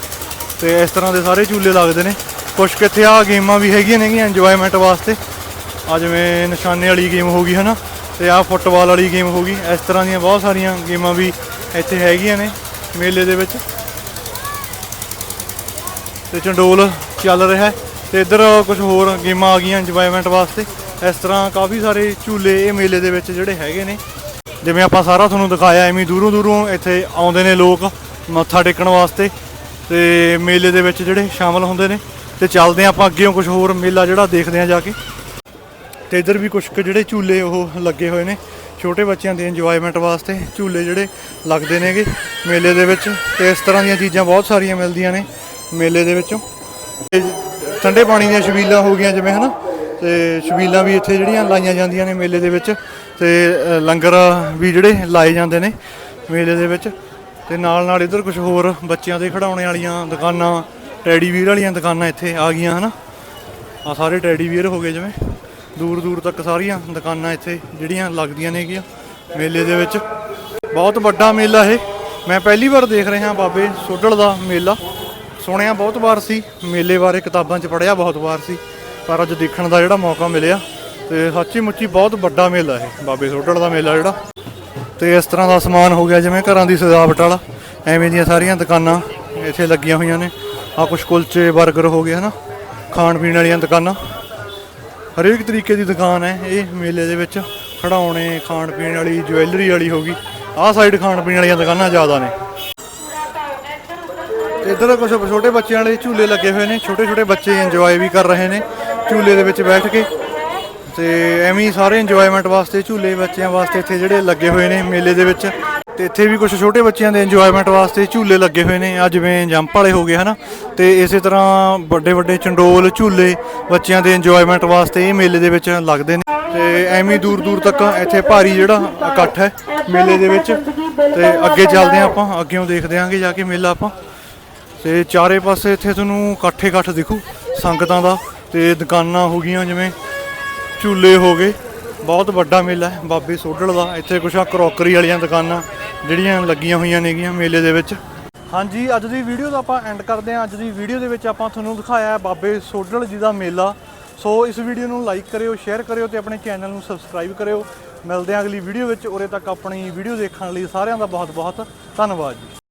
ਤੇ ਇਸ ਤਰ੍ਹਾਂ ਦੇ ਸਾਰੇ ਝੂਲੇ ਲੱਗਦੇ ਨੇ। ਕੁਛ ਕਿੱਥੇ ਆ ਗੇਮਾਂ ਵੀ ਹੈਗੀਆਂ ਨੇਗੀਆਂ ਇੰਜੋਇਮੈਂਟ ਵਾਸਤੇ। ਆ ਜਿਵੇਂ ਨਿਸ਼ਾਨੇ ਵਾਲੀ ਗੇਮ ਹੋ ਗਈ, ਹੈ ਨਾ? ਤੇ ਆ ਫੁੱਟਬਾਲ ਵਾਲੀ ਗੇਮ ਹੋ ਗਈ। ਇਸ ਤਰ੍ਹਾਂ ਦੀਆਂ ਬਹੁਤ ਸਾਰੀਆਂ ਗੇਮਾਂ ਵੀ ਇੱਥੇ ਹੈਗੀਆਂ ਨੇ ਮੇਲੇ ਦੇ ਵਿੱਚ। ਤੇ ਚੰਡੋਲ ਚੱਲ ਰਿਹਾ ਹੈ ਤੇ ਇੱਧਰ ਕੁਝ ਹੋਰ ਗੇਮਾਂ ਆ ਗਈਆਂ ਇੰਜੋਇਮੈਂਟ ਵਾਸਤੇ। ਇਸ ਤਰ੍ਹਾਂ ਕਾਫੀ ਸਾਰੇ ਝੂਲੇ ਇਹ ਮੇਲੇ ਦੇ ਵਿੱਚ ਜਿਹੜੇ ਹੈਗੇ ਨੇ। ਜਿਵੇਂ ਆਪਾਂ ਸਾਰਾ ਤੁਹਾਨੂੰ ਦਿਖਾਇਆ, ਐਵੇਂ ਦੂਰੋਂ ਦੂਰੋਂ ਇੱਥੇ ਆਉਂਦੇ ਨੇ ਲੋਕ ਮੱਥਾ ਟੇਕਣ ਵਾਸਤੇ। ਤੇ ਮੇਲੇ ਦੇ ਵਿੱਚ ਜਿਹੜੇ ਸ਼ਾਮਲ ਹੁੰਦੇ ਨੇ। ਤੇ ਚੱਲਦੇ ਹਾਂ ਆਪਾਂ ਅੱਗੇ ਕੁਝ ਹੋਰ ਮੇਲਾ ਜਿਹੜਾ ਦੇਖਦੇ ਹਾਂ ਜਾ ਕੇ। ਤੇ ਇੱਧਰ ਵੀ ਕੁਝ ਕੁ ਜਿਹੜੇ ਝੂਲੇ ਉਹ ਲੱਗੇ ਹੋਏ ਨੇ। ਛੋਟੇ ਬੱਚਿਆਂ ਦੇ ਇੰਜੋਇਮੈਂਟ ਵਾਸਤੇ ਝੂਲੇ ਜਿਹੜੇ ਲੱਗਦੇ ਨੇਗੇ ਮੇਲੇ ਦੇ ਵਿੱਚ। ਤੇ ਇਸ ਤਰ੍ਹਾਂ ਦੀਆਂ ਚੀਜ਼ਾਂ ਬਹੁਤ ਸਾਰੀਆਂ ਮਿਲਦੀਆਂ ਨੇ ਮੇਲੇ ਦੇ ਵਿੱਚੋਂ। ਤੇ ਠੰਡੇ ਪਾਣੀ ਦੀਆਂ ਛਬੀਲਾਂ ਹੋ ਗਈਆਂ ਜਿਵੇਂ ਹਨਾ। ਤੇ ਛਬੀਲਾਂ ਵੀ ਇੱਥੇ ਜਿਹੜੀਆਂ ਲਾਈਆਂ ਜਾਂਦੀਆਂ ਨੇ ਮੇਲੇ ਦੇ ਵਿੱਚ। ਤੇ ਲੰਗਰ ਵੀ ਜਿਹੜੇ ਲਾਏ ਜਾਂਦੇ ਨੇ ਮੇਲੇ ਦੇ ਵਿੱਚ। ਤੇ ਨਾਲ ਨਾਲ ਇੱਧਰ ਕੁਝ ਹੋਰ ਬੱਚਿਆਂ ਦੇ ਖਿਡੌਣੇ ਵਾਲੀਆਂ ਦੁਕਾਨਾਂ, ਟੈਡੀ ਵੀਰ ਵਾਲੀਆਂ ਦੁਕਾਨਾਂ ਇੱਥੇ ਆ ਗਈਆਂ ਹਨਾ। ਆ ਸਾਰੇ ਟੈਡੀ ਵੀਰ ਹੋ ਗਏ ਜਿਵੇਂ। ਦੂਰ ਦੂਰ ਤੱਕ ਸਾਰੀਆਂ ਦੁਕਾਨਾਂ ਇੱਥੇ ਜਿਹੜੀਆਂ ਲੱਗਦੀਆਂ ਨੇਗੀਆਂ ਮੇਲੇ ਦੇ ਵਿੱਚ। ਬਹੁਤ ਵੱਡਾ ਮੇਲਾ ਇਹ। ਮੈਂ ਪਹਿਲੀ ਵਾਰ ਦੇਖ ਰਿਹਾ ਬਾਬੇ ਸੋਢਲ ਦਾ ਮੇਲਾ। ਸੁਣਿਆ ਬਹੁਤ ਵਾਰ ਸੀ, ਮੇਲੇ ਬਾਰੇ ਕਿਤਾਬਾਂ 'ਚ ਪੜ੍ਹਿਆ ਬਹੁਤ ਵਾਰ ਸੀ, ਪਰ ਅੱਜ ਦੇਖਣ ਦਾ ਜਿਹੜਾ ਮੌਕਾ ਮਿਲਿਆ ਤੇ ਸੱਚੀ ਮੁੱਚੀ ਬਹੁਤ ਵੱਡਾ ਮੇਲਾ ਇਹ, ਬਾਬੇ ਸੋਢਲ ਦਾ ਮੇਲਾ ਜਿਹੜਾ। ਤੇ ਇਸ ਤਰ੍ਹਾਂ ਦਾ ਸਮਾਨ ਹੋ ਗਿਆ, ਜਿਵੇਂ ਘਰਾਂ ਦੀ ਸਜਾਵਟ ਵਾਲਾ, ਐਵੇਂ ਦੀਆਂ ਸਾਰੀਆਂ ਦੁਕਾਨਾਂ ਇੱਥੇ ਲੱਗੀਆਂ ਹੋਈਆਂ ਨੇ। ਆ ਕੁਛ ਕੁਲਚੇ 버ਗਰ ਹੋ ਗਏ, ਹਨਾ? ਖਾਣ ਪੀਣ ਵਾਲੀਆਂ ਦੁਕਾਨਾਂ। ਹਰੇਕ ਤਰੀਕੇ ਦੀ ਦੁਕਾਨ ਹੈ ਇਹ ਮੇਲੇ ਦੇ ਵਿੱਚ। ਖੜਾਉਣੇ ਖਾਣ ਪੀਣ ਵਾਲੀ ਜੁਐਲਰੀ ਵਾਲੀ ਹੋ ਗਈ। ਆਹ ਸਾਈਡ ਖਾਣ ਪੀਣ ਵਾਲੀਆਂ ਦੁਕਾਨਾਂ ਜ਼ਿਆਦਾ ਨੇ। ਇੱਧਰ ਕੁਝ ਛੋਟੇ ਬੱਚਿਆਂ ਵਾਲੇ ਝੂਲੇ ਲੱਗੇ ਹੋਏ ਨੇ। ਛੋਟੇ ਛੋਟੇ ਬੱਚੇ ਇੰਜੋਏ ਵੀ ਕਰ ਰਹੇ ਨੇ ਝੂਲੇ ਦੇ ਵਿੱਚ ਬੈਠ ਕੇ। ਤੇ ਐਵੇਂ ਸਾਰੇ ਇੰਜੋਇਮੈਂਟ ਵਾਸਤੇ, ਝੂਲੇ ਬੱਚਿਆਂ ਵਾਸਤੇ ਇੱਥੇ ਜਿਹੜੇ ਲੱਗੇ ਹੋਏ ਨੇ ਮੇਲੇ ਦੇ ਵਿੱਚ। ਤੇ ਇੱਥੇ ਵੀ ਕੁਝ ਛੋਟੇ ਬੱਚਿਆਂ ਦੇ ਇੰਜੋਇਮੈਂਟ ਵਾਸਤੇ ਝੂਲੇ ਲੱਗੇ ਹੋਏ ਨੇ। ਆ ਜਿਵੇਂ ਜੰਪ ਵਾਲੇ ਹੋ ਗਏ, ਹਨਾ? ਤੇ ਇਸੇ ਤਰ੍ਹਾਂ ਵੱਡੇ ਵੱਡੇ ਚੰਡੋਲ, ਝੂਲੇ ਬੱਚਿਆਂ ਦੇ ਇੰਜੋਇਮੈਂਟ ਵਾਸਤੇ ਇਹ ਮੇਲੇ ਦੇ ਵਿੱਚ ਲੱਗਦੇ ਨੇ। ਤੇ ਐਵੇਂ ਦੂਰ ਦੂਰ ਤੱਕ ਇੱਥੇ ਭਾਰੀ ਜਿਹੜਾ ਇਕੱਠ ਹੈ ਮੇਲੇ ਦੇ ਵਿੱਚ। ਤੇ ਅੱਗੇ ਚੱਲਦੇ ਹਾਂ ਆਪਾਂ ਅੱਗੇੋਂ ਦੇਖਦੇ ਆਂਗੇ ਜਾ ਕੇ ਮੇਲਾ ਆਪਾਂ। ਤੇ ਚਾਰੇ ਪਾਸੇ ਇੱਥੇ ਤੁਹਾਨੂੰ ਇਕੱਠੇ ਇਕੱਠ ਦਿਖੂ ਸੰਗਤਾਂ ਦਾ। ਤੇ ਦੁਕਾਨਾਂ ਹੋ ਗਈਆਂ, ਜਿਵੇਂ ਝੂਲੇ ਹੋ ਗਏ। ਬਹੁਤ ਵੱਡਾ ਮੇਲਾ ਹੈ, ਬਾਬੇ ਸੋਢਲ ਦਾ। ਇੱਥੇ ਕੁਛ ਆ ਕਰੋਕਰੀ ਵਾਲੀਆਂ ਦੁਕਾਨਾਂ ਜਿਹੜੀਆਂ ਲੱਗੀਆਂ ਹੋਈਆਂ ਨੇਗੀਆਂ ਮੇਲੇ ਦੇ ਵਿੱਚ। ਹਾਂਜੀ, ਅੱਜ ਦੀ ਵੀਡੀਓ ਦਾ ਆਪਾਂ ਐਂਡ ਕਰਦੇ ਹਾਂ। ਅੱਜ ਦੀ ਵੀਡੀਓ ਦੇ ਵਿੱਚ ਆਪਾਂ ਤੁਹਾਨੂੰ ਦਿਖਾਇਆ ਹੈ ਬਾਬੇ ਸੋਢਲ ਜੀ ਦਾ ਮੇਲਾ। ਸੋ ਇਸ ਵੀਡੀਓ ਨੂੰ ਲਾਈਕ ਕਰਿਓ ਸ਼ੇਅਰ ਕਰਿਓ ਤੇ ਆਪਣੇ ਚੈਨਲ ਨੂੰ ਸਬਸਕ੍ਰਾਈਬ ਕਰਿਓ। ਮਿਲਦੇ ਹਾਂ ਅਗਲੀ ਵੀਡੀਓ ਵਿੱਚ। ਉਰੇ ਤੱਕ ਆਪਣੀ ਵੀਡੀਓ ਦੇਖਣ ਲਈ ਸਾਰਿਆਂ ਦਾ ਬਹੁਤ ਬਹੁਤ ਧੰਨਵਾਦ ਜੀ।